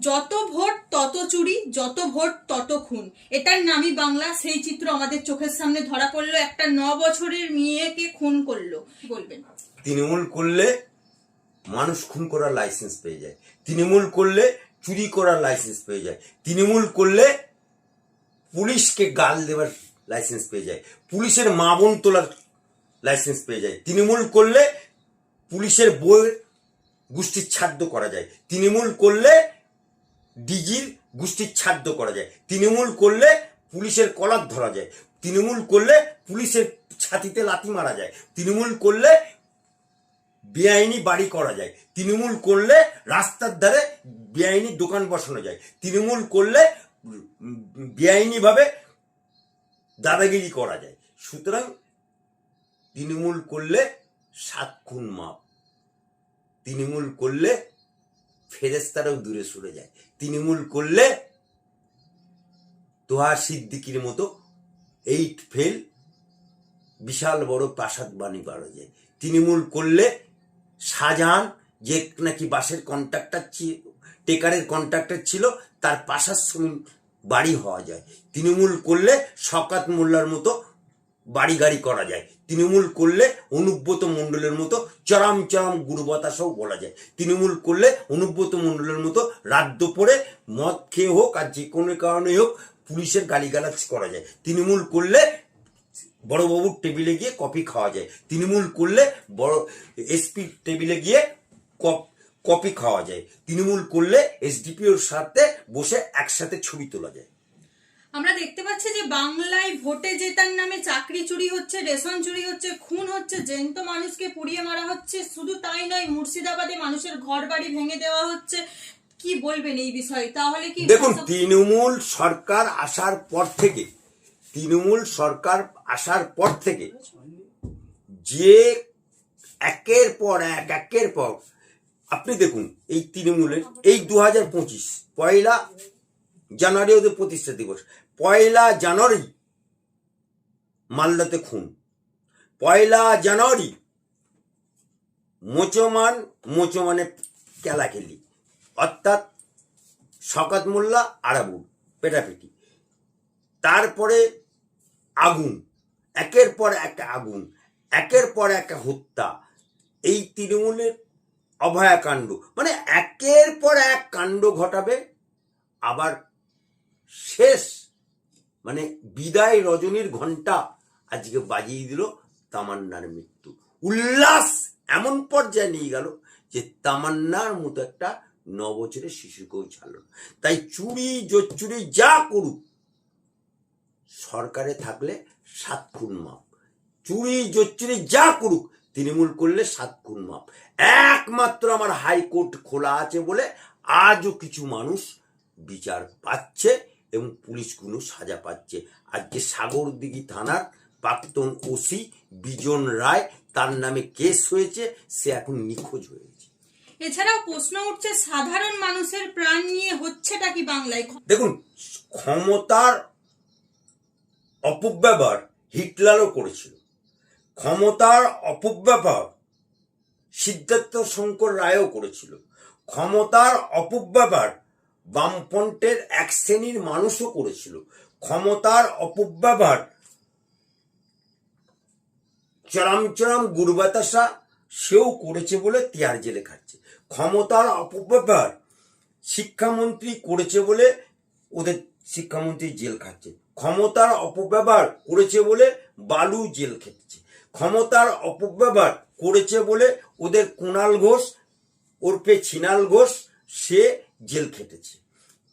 যত ভোট, তত চুরি, যত ভোট, তত খুন। এটার নামই বাংলা। সেই চিত্র আমাদের চোখের সামনে ধরা পড়ল। একটা ন বছরের মেয়েকে খুন করল। বলবেন? তৃণমূল করলে মানুষ খুন করার লাইসেন্স পেয়ে যায়। তৃণমূল করলে চুরি করার লাইসেন্স পেয়ে যায়। তৃণমূল করলে পুলিশকে গাল দেওয়ার লাইসেন্স পেয়ে যায়। পুলিশের মা বোন তোলার লাইসেন্স পেয়ে যায়। তৃণমূল করলে পুলিশের বইয়ের গোষ্ঠীর ছাদ্য করা যায়। তৃণমূল করলে ডিজির গোষ্ঠীর ছাদ্য করা যায়। তৃণমূল করলে পুলিশের কলার ধরা যায়। তৃণমূল করলে পুলিশের ছাতিতে লাথি মারা যায়। তৃণমূল করলে বেআইনি বাড়ি করা যায়। তৃণমূল করলে রাস্তার ধারে বেআইনি দোকান বসানো যায়। তৃণমূল করলে বেআইনিভাবে দাদাগিরি করা যায়। সুতরাং তৃণমূল করলে সাত খুন মাপ। তৃণমূল করলে ফেরেস্তারাও দূরে সরে যায়। তৃণমূল করলে তোহা সিদ্দিকির মতো এইট ফেল বিশাল বড় প্রাসাদ বাণী পাওয়া যায়। তৃণমূল করলে শাহজাহান যে নাকি বাসের কন্ট্রাক্টর ছিল টেকারের কন্ট্রাক্টর ছিল, তার পাশার শ্রমিক বাড়ি হওয়া যায়। তৃণমূল করলে শকাত মোল্লার মতো বাড়ি গাড়ি করা যায়। তৃণমূল করলে অনুব্রত মণ্ডলের মতো চরম চরম গুরুবতাসও বলা যায়। তৃণমূল করলে অনুব্রত মণ্ডলের মতো রাত পরে মদ খেয়ে হোক আর যে কোনো কারণে হোক পুলিশের গালিগালাজ করা যায়। তৃণমূল করলে বড়বাবুর টেবিলে গিয়ে কফি খাওয়া যায়। তৃণমূল করলে বড় এসপি টেবিলে গিয়ে কপ কপি খাওয়া যায়। তৃণমূল করলে এসডিপিওর সাথে বসে একসাথে ছবি তোলা যায়। আমরা দেখতে পাচ্ছি যে বাংলায় ভোটে জেতার নামে চাকরি চুরি হচ্ছে রেশন চুরি হচ্ছে খুন হচ্ছে জ্যান্ত মানুষকে পুড়িয়ে মারা হচ্ছে শুধু তাই নয় মুর্শিদাবাদে মানুষের ঘর বাড়ি ভেঙে দেওয়া হচ্ছে। কি বলবেন এই বিষয়ে? তাহলে কি দেখুন তৃণমূল সরকার আসার পর থেকে তৃণমূল সরকার আসার পর থেকে যে একের পর এক একের পর আপনি দেখুন এই তৃণমূলের এই দু হাজার পঁচিশ পয়লা জানুয়ারি ওদের প্রতিষ্ঠা দিবস পয়লা জানুয়ারি মালদাতে খুন। পয়লা জানুয়ারি, মোচমান, মোচমানে খেলাখেলি অর্থাৎ শকাত মোল্লা আরাবুল, পেটাপেটি। তারপরে আগুন, একের পর এক আগুন, একের পর এক হত্যা। এই তৃণমূলের অভয়াকাণ্ড মানে একের পর এক কাণ্ড ঘটাবে, আবার শেষ মানে বিদায় রজনীর ঘণ্টা আজকে বাজিয়ে দিল তামান্নার মৃত্যু। উল্লাস এমন পর্যায়ে নিয়ে গেল যে তামান্নার মতো একটা ন বছরের শিশুকেও ছাড়ল। তাই চুরি, জোচ্চুরি যা করুক, সরকারে থাকলে সাত খুন মাপ। চুরি, জোচ্চুরি যা করুক, তৃণমূল করলে সাত খুন মাপ। একমাত্র আমার হাইকোর্ট খোলা আছে বলে আজও কিছু মানুষ বিচার পাচ্ছে। এবং পুলিশগুলো সাজা পাচ্ছে। আজকে সাগরদিঘি থানার প্রাক্তন ওসি বিজন রায় তার নামে কেস হয়েছে সে এখন নিখোঁজ হয়েছে। এছাড়াও প্রশ্ন উঠছে সাধারণ মানুষের প্রাণ নিয়ে হচ্ছেটা কি বাংলায়? দেখুন ক্ষমতার অপব্যবহার হিটলারও করেছিল। ক্ষমতার অপব্যবহার সিদ্ধার্থ শঙ্কর রায়ও করেছিল। ক্ষমতার অপব্যবহার বামফ্রন্টের এক শ্রেণির মানুষও করেছিল। ক্ষমতার অপব্যবহার, চরম চরম গুরুবাতাসা সেও করেছে বলে তিয়ার জেলে খাচ্ছে। ক্ষমতার অপব্যবহার শিক্ষামন্ত্রী করেছে বলে ওদের শিক্ষামন্ত্রী জেল খাচ্ছে। ক্ষমতার অপব্যবহার করেছে বলে বালু জেল খেটেছে। ক্ষমতার অপব্যবহার করেছে বলে ওদের কুণাল ঘোষ ওরপে ছিনাল ঘোষ, সে জেল খেটেছে।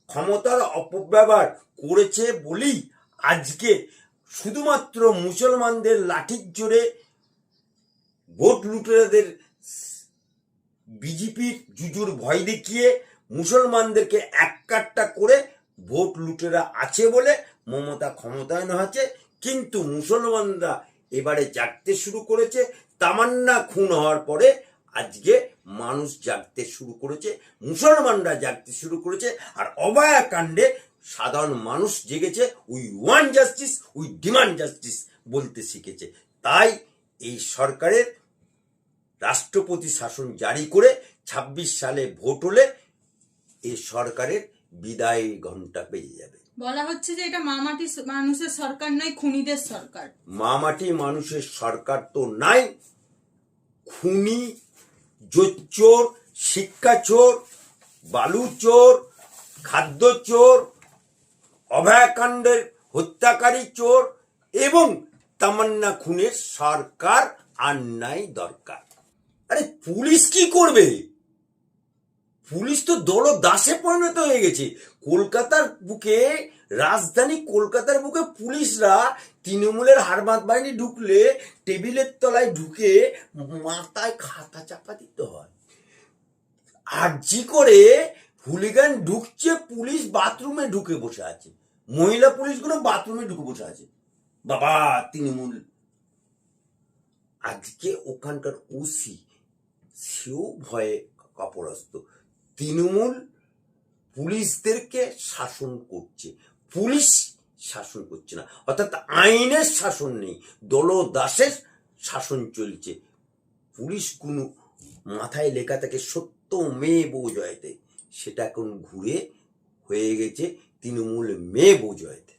ক্ষমতার অপব্যবহার করেছে বলেই আজকে শুধুমাত্র মুসলমানদের লাঠির জোরে ভোট লুটেরাদের বিজেপির জুজুর ভয় দেখিয়ে মুসলমানদেরকে এক কাট্টা করে ভোট লুটেরা আছে বলে মমতা ক্ষমতায়ন আছে কিন্তু মুসলমানরা এবারে জাগতে শুরু করেছে। তামান্না খুন হওয়ার পরে আজকে মানুষ জাগতে শুরু করেছে মুসলমানরা জাগতে শুরু করেছে আর অবায়া কাণ্ডে সাধারণ মানুষ জেগেছে we want justice we demand justice বলতে শিখেছে। তাই এই সরকারের রাষ্ট্রপতি শাসন জারি করে ২৬ সালে ভোট হলে এ সরকারের বিদায় ঘণ্টা পেয়ে যাবে। বলা হচ্ছে যে এটা মামাটি মানুষের সরকার নয় খুনিদের সরকার। মামাটি মানুষের সরকার তো নাই খুনি জোচ্চোর শিক্ষা চোর, বালু চোর, খাদ্য চোর, অভয়াকাণ্ডের হত্যাকারী চোর এবং তামান্না খুনের সরকার আর নাই দরকার। আরে পুলিশ কি করবে? পুলিশ তো দল দাসে পরিণত হয়ে গেছে। কলকাতার বুকে রাজধানী কলকাতার বুকে পুলিশরা তৃণমূলের হারমাত বাহিনী ঢুকলে টেবিলের তলায় ঢুকে মাথায় খাতা চাপা দিতে হয়। আর জি করে হুলিগান ঢুকছে, পুলিশ বাথরুমে ঢুকে বসে আছে। মহিলা পুলিশগুলো বাথরুমে ঢুকে বসে আছে। বাবা, তৃণমূল। আজকে ওখানকার ওসি, সেও ভয়ে কাপড়স্ত। তৃণমূল পুলিশদেরকে শাসন করছে। পুলিশ শাসন করছে না। অর্থাৎ আইনের শাসন নেই, দলদাসের শাসন চলছে। পুলিশ কোনো মাথায় লেখা থাকে, সত্য মেয়ে বউ জয়তে। সেটা এখন ঘুরে হয়ে গেছে তৃণমূল মেয়ে বউ জয়তে।